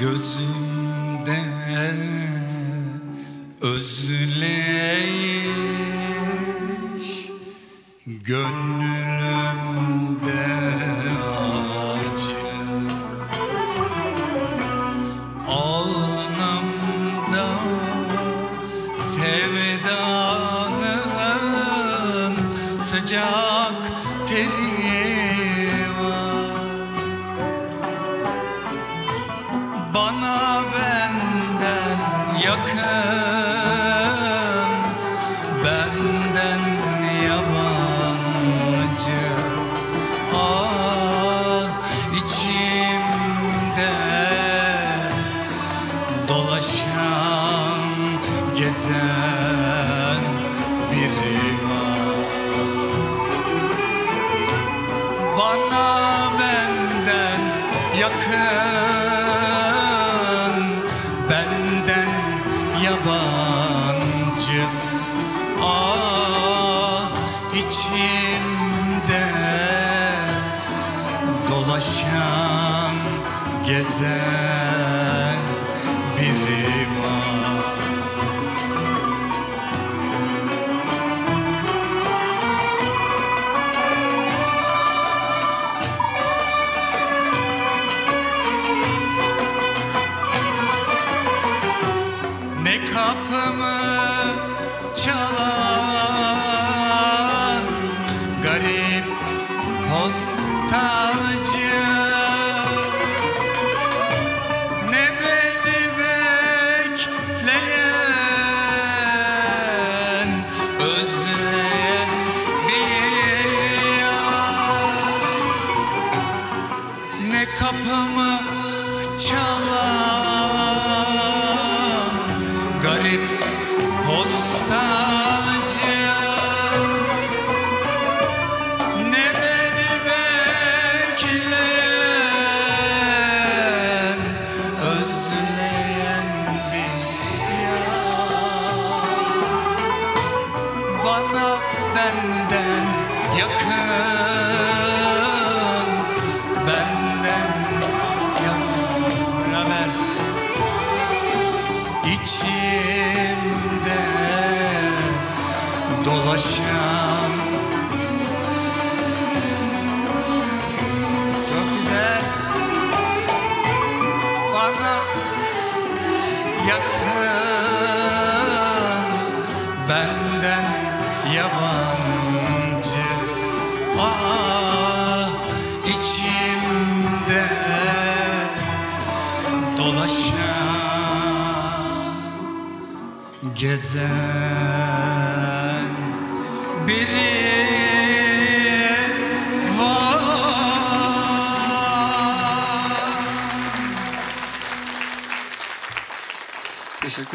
gözümde özleyiş gönlümde acı alnımda sevdanın sıcak teri Benden yabancı. Ah içimde Dolaşan gezen biri var. Bana benden yakın gezen biri var Ne kapımı çalan garip postacı bekleyen özleyen bir yar. Ne kapımı çalan bana benden yakın benden yakın. Beraber içimde dolaşan. Çok güzel. Bana yakın benden yabancı. Ah içimde dolaşan gezen biri Teşekkür